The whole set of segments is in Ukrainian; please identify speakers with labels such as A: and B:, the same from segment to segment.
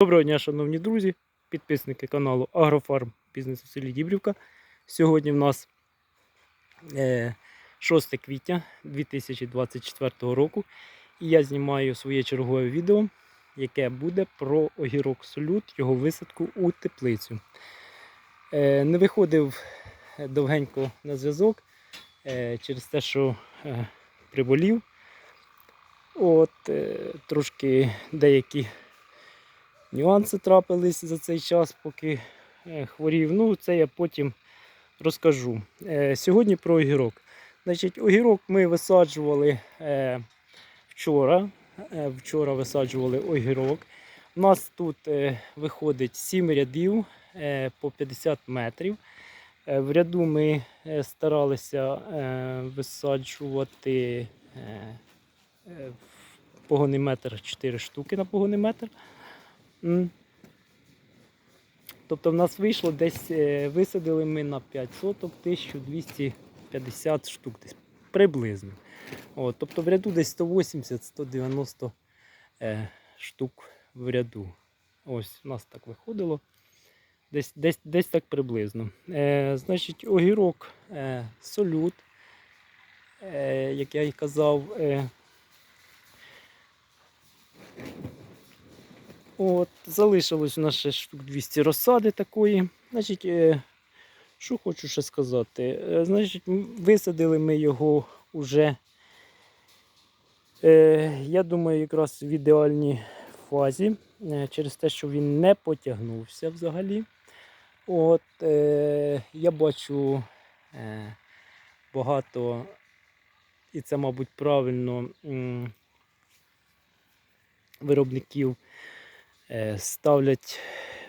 A: Доброго дня, шановні друзі, підписники каналу Агрофарм Бізнес у селі Дібрівка. Сьогодні в нас е, 6 квітня 2024 року. І я знімаю своє чергове відео, яке буде про огірок солют, його висадку у теплицю. Е, не виходив довгенько на зв'язок е, через те, що е, приболів. От, е, трошки деякі нюанси трапились за цей час, поки е, хворів. Ну, це я потім розкажу. Е, Сьогодні про огірок. Значить, огірок ми висаджували е, вчора. Вчора висаджували огірок. У нас тут виходить 7 рядів по 50 метрів. В ряду ми старалися висаджувати в погонний метр 4 штуки на погонний метр. Тобто в нас вийшло десь е, висадили ми на 5 соток 1250 штук десь приблизно. От, тобто в ряду десь 180-190 е, штук в ряду. Ось у нас так виходило. Десь, десь, десь так приблизно. Е, значить, огірок е, солют, е, як я і казав. Е, От, залишилось у нас ще штук 200 розсади такої. Значить, е, що хочу ще сказати. Е, значить, висадили ми його уже, е, я думаю, якраз в ідеальній фазі, через те, що він не потягнувся взагалі. От, я бачу багато, і це, мабуть, правильно, виробників ставлять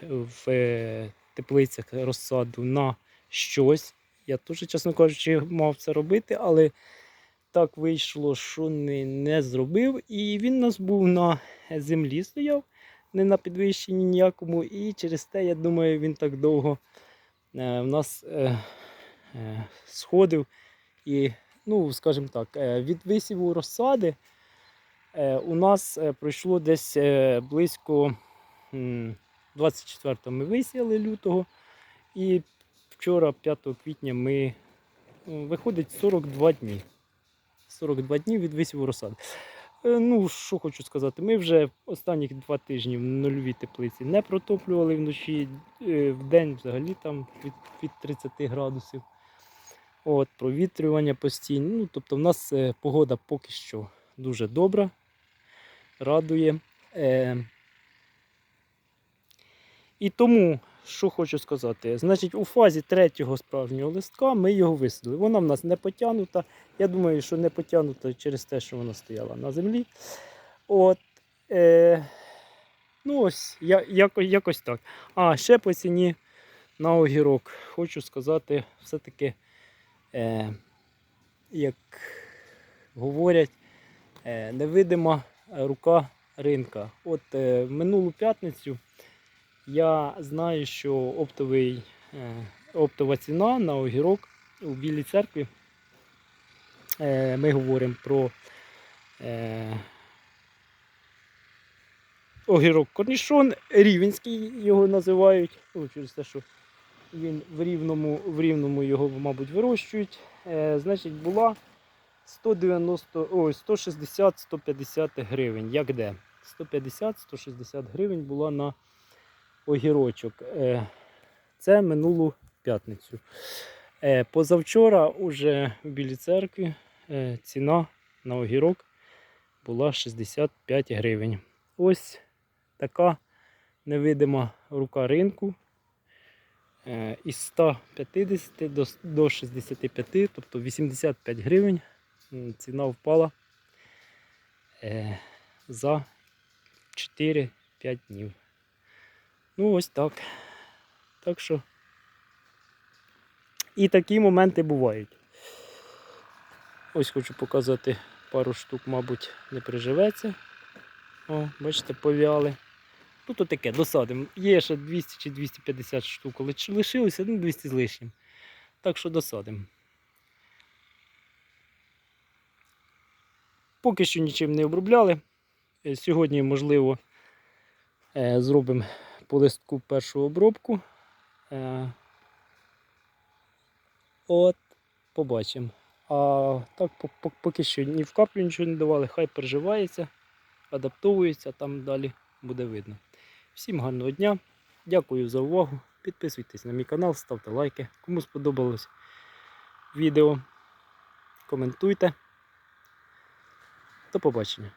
A: в е, теплицях розсаду на щось. Я теж, чесно кажучи, мав це робити, але так вийшло, що не, не зробив. І він у нас був на землі стояв, не на підвищенні ніякому. І через те, я думаю, він так довго е, в нас е, е, сходив. І, ну, скажімо так, е, від висіву розсади е, у нас е, пройшло десь е, близько. М, 24 ми висіяли лютого, і вчора, 5 квітня, ми виходить 42 дні. 42 дні від висіву розсади. Е, Ну, що хочу сказати, ми вже останніх два тижні в нульовій теплиці не протоплювали вночі, е, в день взагалі там від, від 30 градусів. От, провітрювання постійне. Ну, тобто в нас е, погода поки що дуже добра, радує. І тому, що хочу сказати, значить, у фазі третього справжнього листка ми його висадили. Вона в нас не потягнута. Я думаю, що не потягнута через те, що вона стояла на землі. От, е, ну ось, я, яко, якось так. А ще по ціні на огірок. Хочу сказати, все-таки, е, як говорять, е, невидима рука ринка. От е, минулу п'ятницю. Я знаю, що оптовий, е, оптова ціна на огірок у Білій церкві. Е, ми говоримо про е, огірок корнішон, рівенський його називають. Через те, що він в рівному, в рівному його, мабуть, вирощують. Значить, була 190, ой, 160-150 гривень. Як де? 150-160 гривень була на огірочок. Е, Це минулу п'ятницю. Е, Позавчора уже в Білій церкві е, ціна на огірок була 65 гривень. Ось така невидима рука ринку. Із 150 до, до 65, тобто 85 гривень ціна впала за 4-5 днів. Ну, ось так. Так що. І такі моменти бувають. Ось хочу показати пару штук, мабуть, не приживеться. О, бачите, пов'яли. Ну, то таке, досадимо. Є ще 200 чи 250 штук, лишилося, ну 200 з лишнім. Так що досадимо. Поки що нічим не обробляли. Е, Сьогодні, можливо, Е, Зробимо по листку першу обробку. Е, От, побачимо. А так по- по- поки що ні в каплю нічого не давали, хай переживається, адаптовується, там далі буде видно. Всім гарного дня. Дякую за увагу. Підписуйтесь на мій канал, ставте лайки. Кому сподобалось відео, коментуйте. До побачення.